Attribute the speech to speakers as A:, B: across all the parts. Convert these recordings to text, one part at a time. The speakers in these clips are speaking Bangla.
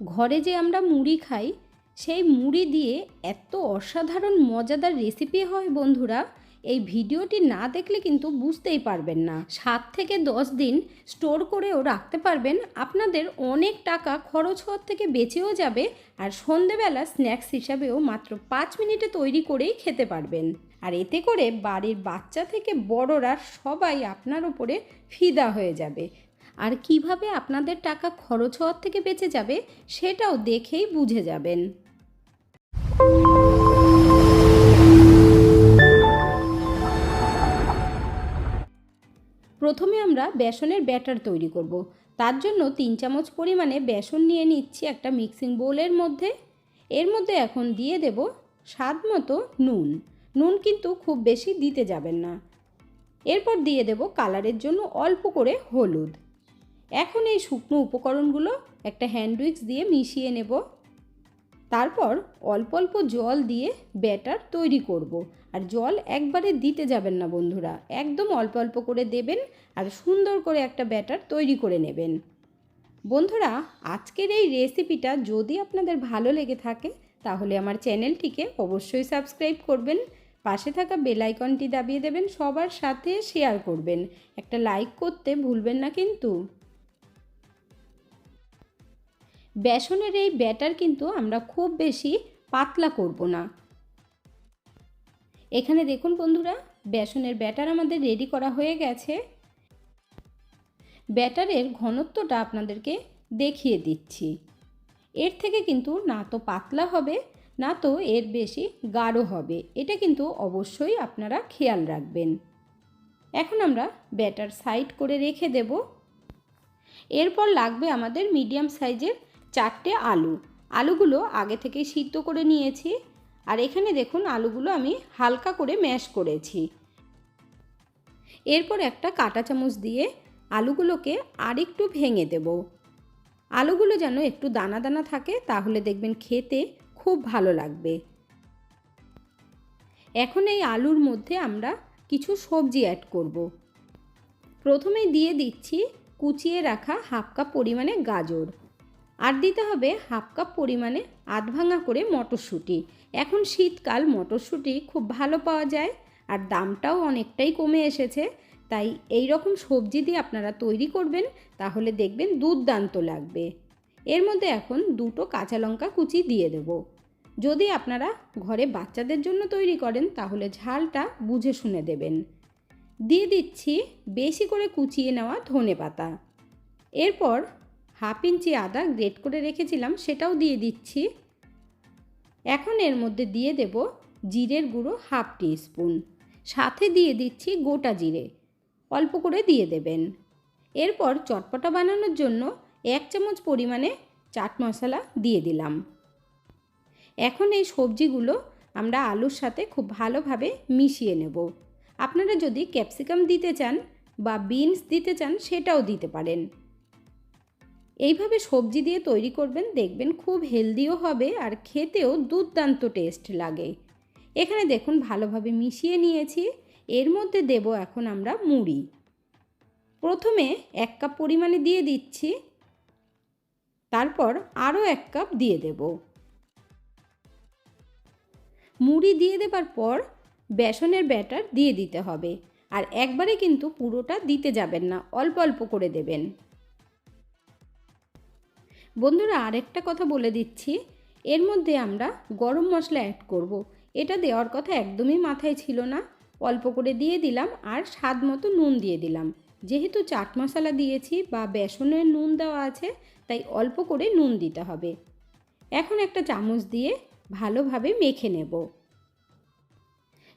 A: ঘরে যে আমরা মুড়ি খাই, সেই মুড়ি দিয়ে এত অসাধারণ মজাদার রেসিপি হয় বন্ধুরা, এই ভিডিওটি না দেখলে কিন্তু বুঝতেই পারবেন না। সাত থেকে দশ দিন স্টোর করেও রাখতে পারবেন, আপনাদের অনেক টাকা খরচ হওয়ার থেকে বেঁচেও যাবে আর সন্ধেবেলা স্ন্যাক্স হিসাবেও মাত্র পাঁচ মিনিটে তৈরি করেই খেতে পারবেন। আর এতে করে বাড়ির বাচ্চা থেকে বড়রা সবাই আপনার ওপরে ফিদা হয়ে যাবে। আর কীভাবে আপনাদের টাকা খরচ হওয়ার থেকে বেঁচে যাবে সেটাও দেখেই বুঝে যাবেন। প্রথমে আমরা বেসনের ব্যাটার তৈরি করব। তার জন্য তিন চামচ পরিমাণে বেসন নিয়ে নিচ্ছি একটা মিক্সিং বোলের মধ্যে। এর মধ্যে এখন দিয়ে দেব স্বাদ মতো নুন। নুন কিন্তু খুব বেশি দিতে যাবেন না। এরপর দিয়ে দেব কালারের জন্য অল্প করে হলুদ। এখন এই শুকনো উপকরণগুলো একটা হ্যান্ড উইক্স দিয়ে মিশিয়ে নেব। তারপর অল্প অল্প জল দিয়ে ব্যাটার তৈরি করব। আর জল একবারে দিতে যাবেন না বন্ধুরা, একদম অল্প অল্প করে দেবেন আর সুন্দর করে একটা ব্যাটার তৈরি করে নেবেন। বন্ধুরা, আজকের এই রেসিপিটা যদি আপনাদের ভালো লেগে থাকে, তাহলে আমার চ্যানেলটিকে অবশ্যই সাবস্ক্রাইব করবেন, পাশে থাকা বেল আইকনটি দাবিয়ে দেবেন, সবার সাথে শেয়ার করবেন। একটা লাইক করতে ভুলবেন না কিন্তু। বেসনের এই ব্যাটার কিন্তু আমরা খুব বেশি পাতলা করব না। এখানে দেখুন বন্ধুরা, বেসনের ব্যাটার আমাদের রেডি করা হয়ে গেছে। ব্যাটারের ঘনত্বটা আপনাদেরকে দেখিয়ে দিচ্ছি। এর থেকে কিন্তু না তো পাতলা হবে, না তো এর বেশি গাঢ় হবে। এটা কিন্তু অবশ্যই আপনারা খেয়াল রাখবেন। এখন আমরা ব্যাটার সাইড করে রেখে দেব। এরপর লাগবে আমাদের মিডিয়াম সাইজের চারটে আলু। আলুগুলো আগে থেকে সিদ্ধ করে নিয়েছি। আর এখানে দেখুন, আলুগুলো আমি হালকা করে ম্যাশ করেছি। এরপর একটা কাঁটা চামচ দিয়ে আলুগুলোকে আরেকটু ভেঙে দেব। আলুগুলো যেন একটু দানা দানা থাকে, তাহলে দেখবেন খেতে খুব ভালো লাগবে। এখন এই আলুর মধ্যে আমরা কিছু সবজি অ্যাড করব। প্রথমেই দিয়ে দিচ্ছি কুচিয়ে রাখা হাফ কাপ পরিমাণে গাজর। আর দিতে হবে হাফ কাপ পরিমাণে আধ ভাঙা করে মটরশুঁটি। এখন শীতকাল, মটরশুঁটি খুব ভালো পাওয়া যায় আর দামটাও অনেকটাই কমে এসেছে। তাই এই রকম সবজি দিয়ে আপনারা তৈরি করবেন, তাহলে দেখবেন দুর্দান্ত লাগবে। এর মধ্যে এখন দুটো কাঁচা লঙ্কা কুচি দিয়ে দেব। যদি আপনারা ঘরে বাচ্চাদের জন্য তৈরি করেন, তাহলে ঝালটা বুঝে শুনে দেবেন। দিয়ে দিচ্ছি বেশি করে কুচিয়ে নেওয়া ধনে পাতা এরপর হাফ ইঞ্চি আদা গ্রেট করে রেখেছিলাম, সেটাও দিয়ে দিচ্ছি। এখন এর মধ্যে দিয়ে দেব জিরের গুঁড়ো হাফ স্পুন সাথে দিয়ে দিচ্ছি গোটা জিরে, অল্প করে দিয়ে দেবেন। এরপর চটপটা বানানোর জন্য এক চামচ পরিমাণে চাট মশলা দিয়ে দিলাম। এখন এই সবজিগুলো আমরা আলুর সাথে খুব ভালোভাবে মিশিয়ে নেব। আপনারা যদি ক্যাপসিকাম দিতে চান বা বিনস দিতে চান, সেটাও দিতে পারেন। এইভাবে সবজি দিয়ে তৈরি করবেন, দেখবেন খুব হেলদিও হবে আর খেতেও দুর্দান্ত টেস্ট লাগে। এখানে দেখুন ভালোভাবে মিশিয়ে নিয়েছি, এর মধ্যে দেব এখন আমরা মুড়ি। প্রথমে এক কাপ পরিমাণে দিয়ে দিচ্ছি, তারপর আরও এক কাপ দিয়ে দেব। মুড়ি দিয়ে দেবার পর বেসনের ব্যাটার দিয়ে দিতে হবে, আর একবারে কিন্তু পুরোটা দিতে যাবেন না, অল্প অল্প করে দেবেন। বন্ধুরা, আরেকটা কথা বলে দিচ্ছি। এর মধ্যে আমরা গরম মশলা অ্যাড করব। এটা দেওয়ার কথা একদমই মাথায় ছিল না। অল্প করে দিয়ে দিলাম আর স্বাদ মতো নুন দিয়ে দিলাম। যেহেতু চাট মশলা দিয়েছি বা বেসনের নুন দেওয়া আছে, তাই অল্প করে নুন দিতে হবে। এখন একটা চামচ দিয়ে ভালোভাবে মেখে নেব।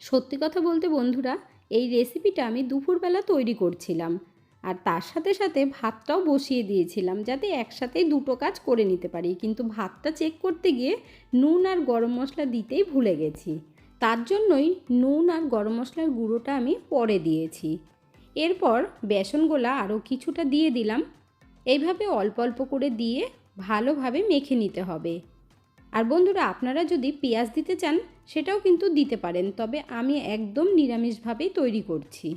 A: সত্যি কথা বলতে বন্ধুরা, এই রেসিপিটা আমি দুপুরবেলা তৈরি করছিলাম। আর তার সাথে সাথে ভাতটাও বসিয়ে দিয়েছিলাম যাতে একসাথেই দুটো কাজ করে নিতে পারি। কিন্তু ভাতটা চেক করতে গিয়ে নুন আর গরম মশলা দিতেই ভুলে গেছি। তার জন্যই নুন আর গরম মশলার গুঁড়োটা আমি পরে দিয়েছি। এরপর বেসন গোলা আরও কিছুটা দিয়ে দিলাম। এইভাবে অল্প অল্প করে দিয়ে ভালোভাবে মেখে নিতে হবে। আর বন্ধুরা, আপনারা যদি পেঁয়াজ দিতে চান, সেটাও কিন্তু দিতে পারেন, তবে আমি একদম নিরামিষভাবেই তৈরি করছি।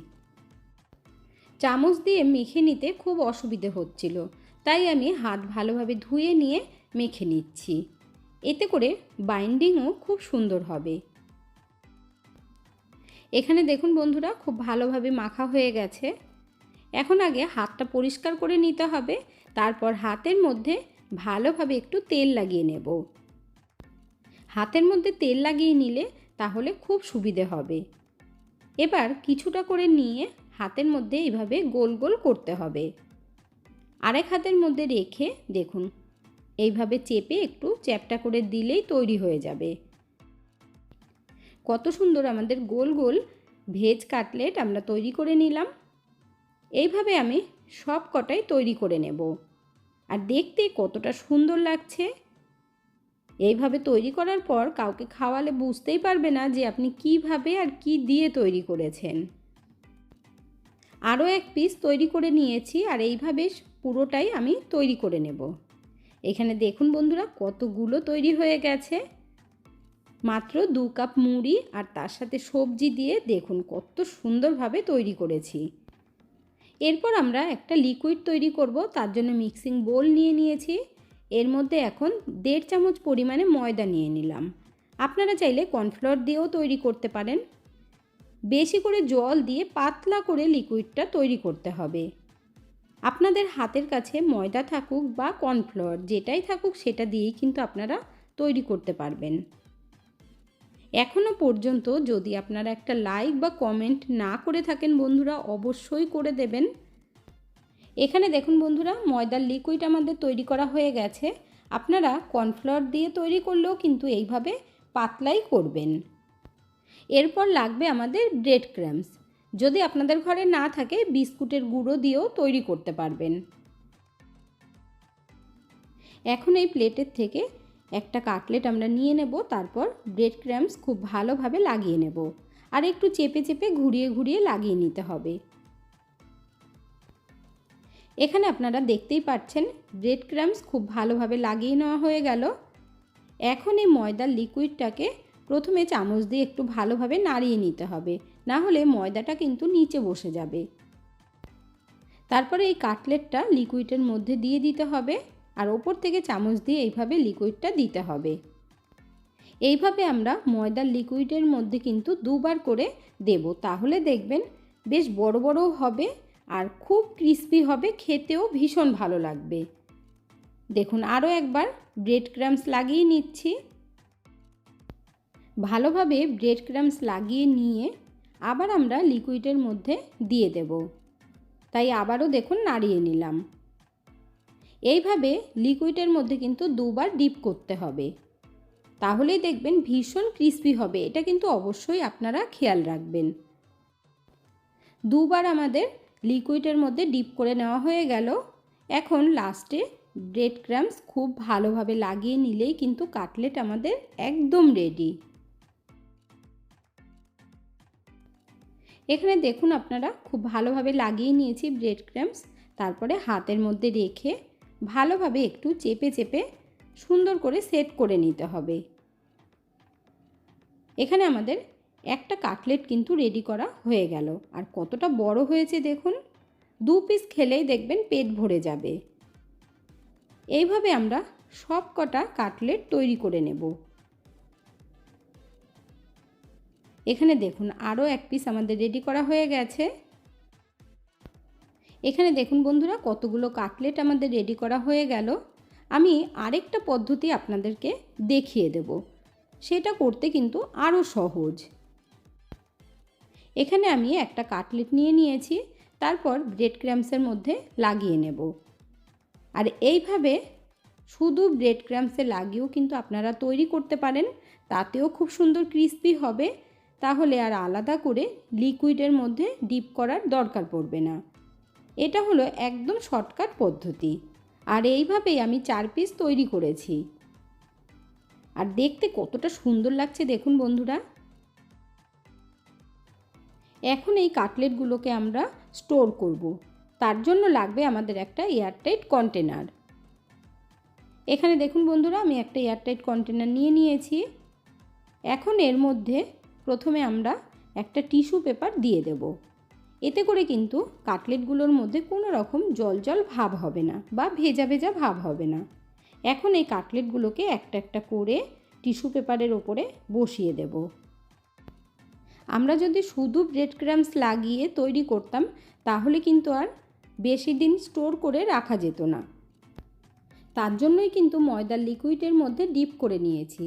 A: চামচ দিয়ে মেখে নিতে খুব অসুবিধে হচ্ছিল। তাই আমি হাত ভালোভাবে ধুয়ে নিয়ে মেখে নিচ্ছি। এতে করে বাইন্ডিংও খুব সুন্দর হবে। এখানে দেখুন বন্ধুরা, খুব ভালোভাবে মাখা হয়ে গেছে। এখন আগে হাতটা পরিষ্কার করে নিতে হবে, তারপর হাতের মধ্যে ভালোভাবে একটু তেল লাগিয়ে নেব। হাতের মধ্যে তেল লাগিয়ে নিলে তাহলে খুব সুবিধে হবে। এবার কিছুটা করে নিয়ে হাতের মধ্যে এইভাবে গোল গোল করতে হবে। আরেক হাতের মধ্যে রেখে দেখুন, এইভাবে চেপে একটু চ্যাপটা করে দিলেই তৈরি হয়ে যাবে। কত সুন্দর আমাদের গোল গোল ভেজ কাটলেট আমরা তৈরি করে নিলাম। এইভাবে আমি সব কটাই তৈরি করে নেব। আর দেখতে কতটা সুন্দর লাগছে। এইভাবে তৈরি করার পর কাউকে খাওয়ালে বুঝতেই পারবে না যে আপনি কীভাবে আর কি দিয়ে তৈরি করেছেন। আরও এক পিস তৈরি করে নিয়েছি আর এইভাবে পুরোটাই আমি তৈরি করে নেব। এখানে দেখুন বন্ধুরা, কতগুলো তৈরি হয়ে গেছে। মাত্র দু কাপ মুড়ি আর তার সাথে সবজি দিয়ে দেখুন কত সুন্দরভাবে তৈরি করেছি। এরপর আমরা একটা লিকুইড তৈরি করব, তার জন্য মিক্সিং বোল নিয়ে নিয়েছি। এর মধ্যে এখন দেড় চামচ পরিমাণে ময়দা নিয়ে নিলাম। আপনারা চাইলে কর্নফ্লাওয়ার দিয়েও তৈরি করতে পারেন। বেশি করে জল দিয়ে পাতলা করে লিকুইডটা তৈরি করতে হবে। আপনাদের হাতের কাছে ময়দা থাকুক বা কর্নফ্লাওয়ার যেটাই থাকুক সেটা দিয়েই কিন্তু আপনারা তৈরি করতে পারবেন। এখনও পর্যন্ত যদি আপনারা একটা লাইক বা কমেন্ট না করে থাকেন বন্ধুরা, অবশ্যই করে দেবেন। এখানে দেখুন বন্ধুরা, ময়দার লিকুইড আমাদের তৈরি করা হয়ে গেছে। আপনারা কর্নফ্লাওয়ার দিয়ে তৈরি করলেও কিন্তু এইভাবে পাতলাই করবেন। এরপর লাগবে আমাদের ব্রেড ক্র্যাম্পস যদি আপনাদের ঘরে না থাকে, বিস্কুটের গুঁড়ো দিয়েও তৈরি করতে পারবেন। এখন এই প্লেটের থেকে একটা কাটলেট আমরা নিয়ে নেব, তারপর ব্রেড ক্র্যাম্পস খুব ভালোভাবে লাগিয়ে নেব। আর একটু চেপে চেপে ঘুরিয়ে ঘুরিয়ে লাগিয়ে নিতে হবে। এখানে আপনারা দেখতেই পাচ্ছেন ব্রেড ক্রামস খুব ভালোভাবে লাগিয়ে নেওয়া হয়ে গেল। এখন এই ময়দার লিকুইডটাকে প্রথমে চামচ দিয়ে একটু ভালোভাবে নাড়িয়ে নিতে হবে। না হলে ময়দাটা কিন্তু নিচে বসে যাবে। তারপরে এই কাটলেটটা লিকুইডের মধ্যে দিয়ে দিতে হবে আর ওপর থেকে চামচ দিয়ে এইভাবে লিকুইডটা দিতে হবে। এইভাবে আমরা ময়দার লিকুইডের মধ্যে কিন্তু দুবার করে দেব। তাহলে দেখবেন বেশ বড় বড় হবে আর খুব ক্রিস্পি হবে, খেতেও ভীষণ ভালো লাগবে। দেখুন, আরও একবার ব্রেড ক্রামস লাগিয়ে নিচ্ছি। ভালোভাবে ব্রেড ক্রামস লাগিয়ে নিয়ে আবার আমরা লিকুইডের মধ্যে দিয়ে দেব। তাই আবারও দেখুন নাড়িয়ে নিলাম। এইভাবে লিকুইডের মধ্যে কিন্তু দুবার ডিপ করতে হবে। তাহলেই দেখবেন ভীষণ ক্রিস্পি হবে, এটা কিন্তু অবশ্যই আপনারা খেয়াল রাখবেন। দুবার আমাদের লিকুইডের মধ্যে ডিপ করে নেওয়া হয়ে গেল। এখন লাস্টে ব্রেড ক্রামস খুব ভালোভাবে লাগিয়ে নিলেই কিন্তু কাটলেট আমাদের একদম রেডি এখানে দেখুন আপনারা, খুব ভালোভাবে লাগিয়ে নিয়েছি ব্রেড ক্রামস তারপরে হাতের মধ্যে রেখে ভালোভাবে একটু চেপে চেপে সুন্দর করে সেট করে নিতে হবে। এখানে আমাদের একটা কাটলেট কিন্তু রেডি করা হয়ে গেল। আর কতটা বড় হয়েছে দেখুন, দু পিস খেলেই দেখবেন পেট ভরে যাবে। এইভাবে আমরা সব কটা কাটলেট তৈরি করে নেব। এখানে দেখুন আরও এক পিস আমাদের রেডি করা হয়ে গেছে। এখানে দেখুন বন্ধুরা কতগুলো কাটলেট আমাদের রেডি করা হয়ে গেল। আমি আরেকটা পদ্ধতি আপনাদেরকে দেখিয়ে দেব। সেটা করতে কিন্তু আরও সহজ। এখানে আমি একটা কাটলেট নিয়ে নিয়েছি, তারপর ব্রেড ক্র্যাম্পসের মধ্যে লাগিয়ে নেব। আর এইভাবে শুধু ব্রেড ক্র্যাম্পসে লাগিয়েও কিন্তু আপনারা তৈরি করতে পারেন, তাতেও খুব সুন্দর ক্রিস্পি হবে। তাহলে আর আলাদা করে লিকুইডের মধ্যে ডিপ করার দরকার পড়বে না। এটা হলো একদম শর্টকাট পদ্ধতি। আর এইভাবেই আমি চার পিস তৈরি করেছি। আর দেখতে কতটা সুন্দর লাগছে দেখুন বন্ধুরা। এখন এই কাটলেটগুলোকে আমরা স্টোর করব। তার জন্য লাগবে আমাদের একটা এয়ারটাইট কন্টেনার। এখানে দেখুন বন্ধুরা, আমি একটা এয়ারটাইট কন্টেনার নিয়ে নিয়েছি। এখন এর মধ্যে প্রথমে আমরা একটা টিস্যু পেপার দিয়ে দেব। এতে করে কিন্তু কাটলেটগুলোর মধ্যে কোনো রকম জল জল ভাব হবে না বা ভেজা ভেজা ভাব হবে না। এখন এই কাটলেটগুলোকে একটা একটা করে টিস্যু পেপারের ওপরে বসিয়ে দেব। আমরা যদি শুধু ব্রেড ক্রামস লাগিয়ে তৈরি করতাম, তাহলে কিন্তু আর বেশি দিন স্টোর করে রাখা যেত না। তার জন্যই কিন্তু ময়দার লিকুইডের মধ্যে ডিপ করে নিয়েছি।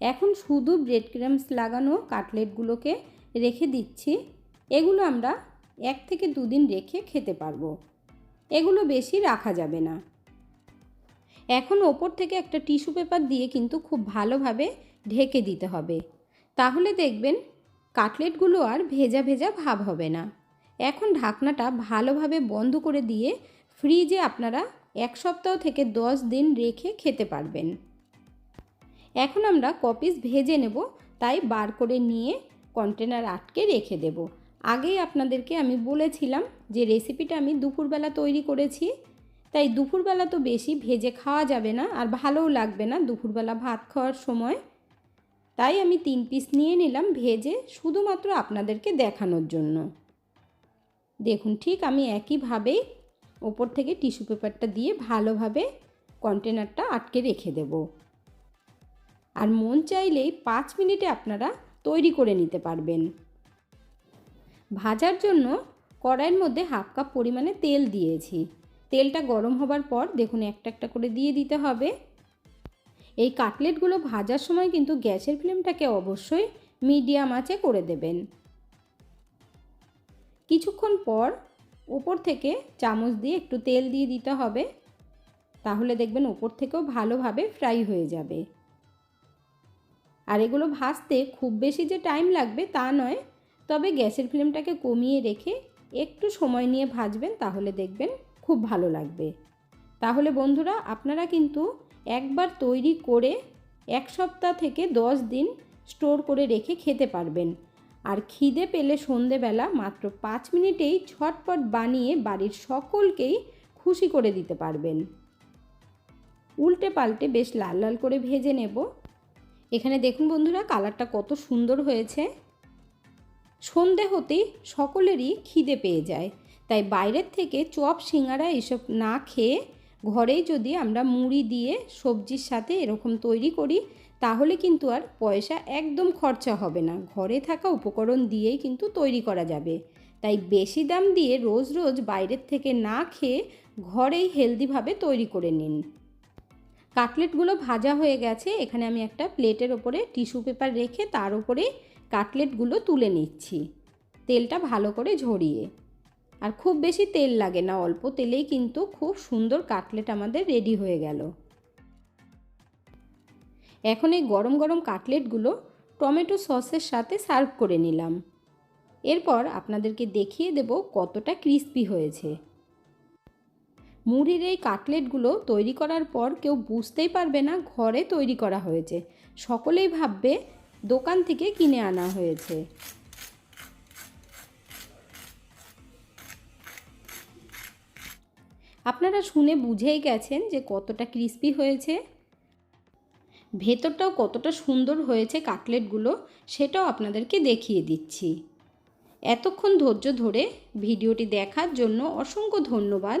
A: এখন শুধু ব্রেড ক্রামস লাগানো কাটলেটগুলোকে রেখে দিচ্ছি। এগুলো আমরা এক থেকে দুদিন রেখে খেতে পারব। এগুলো বেশি রাখা যাবে না। এখন ওপর থেকে একটা টিস্যু পেপার দিয়ে কিন্তু খুব ভালোভাবে ঢেকে দিতে হবে। তাহলে দেখবেন কাটলেটগুলো আর ভেজা ভেজা ভাব হবে না। এখন ঢাকনাটা ভালোভাবে বন্ধ করে দিয়ে ফ্রিজে আপনারা এক সপ্তাহ থেকে দশ দিন রেখে খেতে পারবেন। এখন আমরা কপিস ভেজে নেব, তাই বার করে নিয়ে কন্টেনার আটকে রেখে দেব। আগেই আপনাদেরকে আমি বলেছিলাম যে রেসিপিটা আমি দুপুরবেলা তৈরি করেছি, তাই দুপুরবেলা তো বেশি ভেজে খাওয়া যাবে না আর ভালোও লাগবে না দুপুরবেলা ভাত খাওয়ার সময়। তাই আমি তিন পিস নিয়ে নিলাম ভেজে শুধুমাত্র আপনাদেরকে দেখানোর জন্য। দেখুন, ঠিক আমি একইভাবেই ওপর থেকে টিস্যু পেপারটা দিয়ে ভালোভাবে কন্টেনারটা আটকে রেখে দেব। আর মন চাইলেই পাঁচ মিনিটে আপনারা তৈরি করে নিতে পারবেন। ভাজার জন্য কড়াইয়ের মধ্যে হাফ কাপ পরিমাণে তেল দিয়েছি। তেলটা গরম হবার পর দেখুন একটা একটা করে দিয়ে দিতে হবে। এই কাটলেটগুলো ভাজার সময় কিন্তু গ্যাসের ফ্লেমটাকে অবশ্যই মিডিয়াম আঁচে করে দেবেন। কিছুক্ষণ পর ওপর থেকে চামচ দিয়ে একটু তেল দিয়ে দিতে হবে। তাহলে দেখবেন ওপর থেকেও ভালোভাবে ফ্রাই হয়ে যাবে। আর এগুলো ভাজতে খুব বেশি যে টাইম লাগবে তা নয়। তবে গ্যাসের ফ্লেমটাকে কমিয়ে রেখে একটু সময় নিয়ে ভাজবেন তাহলে দেখবেন খুব ভালো লাগবে। তাহলে বন্ধুরা, আপনারা কিন্তু একবার তৈরি করে এক সপ্তাহ থেকে দশ দিন স্টোর করে রেখে খেতে পারবেন। আর খিদে পেলে সন্ধেবেলা মাত্র পাঁচ মিনিটেই ছটপট বানিয়ে বাড়ির সকলকেই খুশি করে দিতে পারবেন। উল্টে পাল্টে বেশ লাল লাল করে ভেজে নেব। এখানে দেখুন বন্ধুরা, কালারটা কত সুন্দর হয়েছে। সন্ধে হতেই সকলেরই খিদে পেয়ে যায়। তাই বাইরের থেকে চপ, সিঙ্গারা এসব না খেয়ে ঘরেই যদি আমরা মুড়ি দিয়ে সবজির সাথে এরকম তৈরি করি, তাহলে কিন্তু আর পয়সা একদম খরচা হবে না। ঘরে থাকা উপকরণ দিয়েই কিন্তু তৈরি করা যাবে। তাই বেশি দাম দিয়ে রোজ রোজ বাইরের থেকে না খেয়ে ঘরেই হেলদিভাবে তৈরি করে নিন। কাটলেটগুলো ভাজা হয়ে গেছে। এখানে আমি একটা প্লেটের ওপরে টিস্যু পেপার রেখে তার উপরে কাটলেটগুলো তুলে নিচ্ছি। তেলটা ভালো করে ঝরিয়ে। আর খুব বেশি তেল লাগে না, অল্প তেলেই কিন্তু খুব সুন্দর কাটলেট আমাদের রেডি হয়ে গেল। এখন এই গরম গরম কাটলেটগুলো টমেটো সসের সাথে সার্ভ করে নিলাম। এরপর আপনাদেরকে দেখিয়ে দেব কতটা ক্রিস্পি হয়েছে। মুড়ির এই কাটলেটগুলো তৈরি করার পর কেউ বুঝতেই পারবে না ঘরে তৈরি করা হয়েছে। সকলেই ভাববে দোকান থেকে কিনে আনা হয়েছে। আপনারা শুনে বুঝেই গেছেন যে কতটা ক্রিস্পি হয়েছে। ভেতরটাও কতটা সুন্দর হয়েছে কাটলেটগুলো, সেটাও আপনাদেরকে দেখিয়ে দিচ্ছি। এতক্ষণ ধৈর্য ধরে ভিডিওটি দেখার জন্য অসংখ্য ধন্যবাদ।